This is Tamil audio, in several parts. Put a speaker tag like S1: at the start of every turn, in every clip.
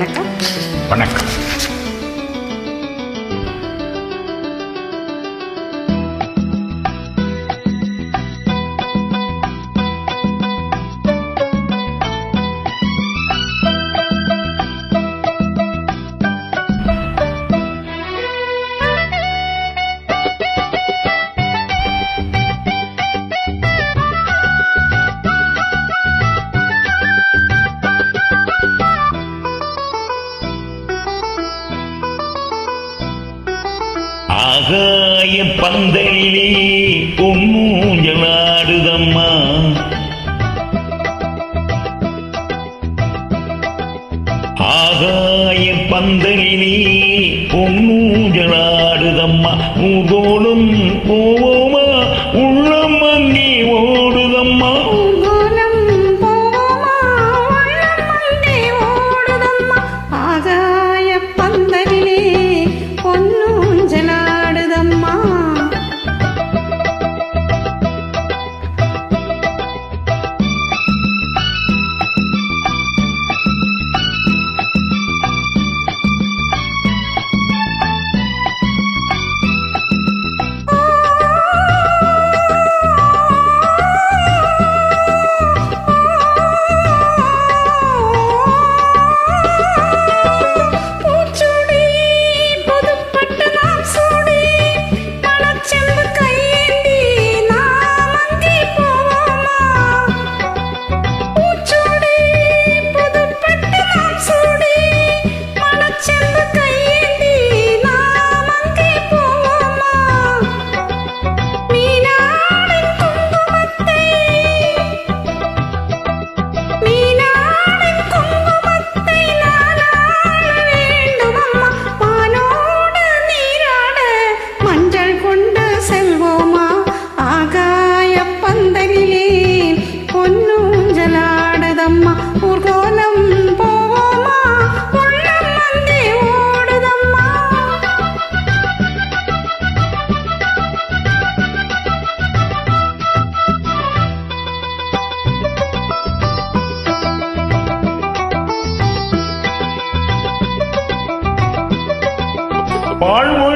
S1: வணக்கம்.
S2: வணக்கம்.
S3: ஆகாய பந்தலிலே பொன்னூஞ்சலாடுதம்மா ஆகாய பந்தலிலே பொன்னூஞ்சலாடுதம்மா ஊதோளும் போவோமா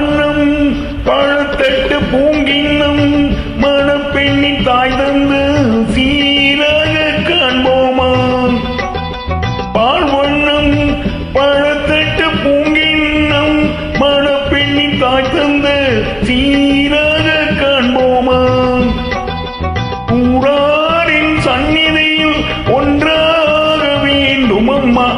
S3: பாழ்வண்ணம் பழத்தட்டு பூங்கின்னம் மணப்பெண்ணின் தாய் தந்து சீராக காண்போமாம் பால் வண்ணம் பழத்தட்டு பூங்கின்னம் மணப்பெண்ணின் தாய் தந்து சீராக காண்போமாம் கூறாரின் சந்நிதியில் ஒன்றாக வேண்டும் அம்மா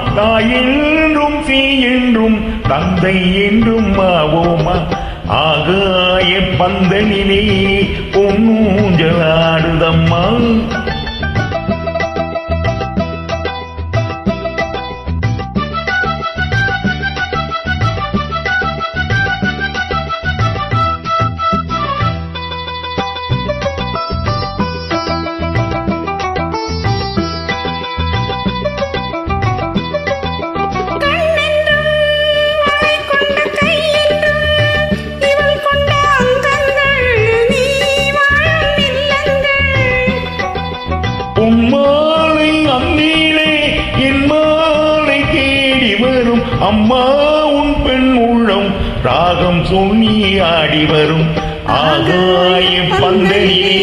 S3: தாய் என்றும் என்றும் தந்தை என்றும் ஆவோமா? ஆகாய பந்தலிலே பொன்னூஞ்சலாடுதம்மா. உம்மாலை அந்நீளே என் மாலை தேடி வரும். அம்மா உன் பெண் உள்ளம் ராகம் சொல்லி ஆடி வரும். ஆகாய பந்தையே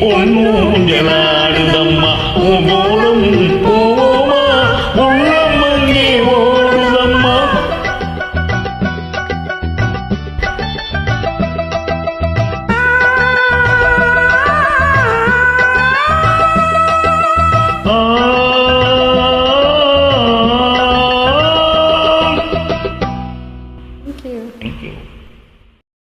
S3: உன் ஊஞ்சலாடுதம்மா. பூ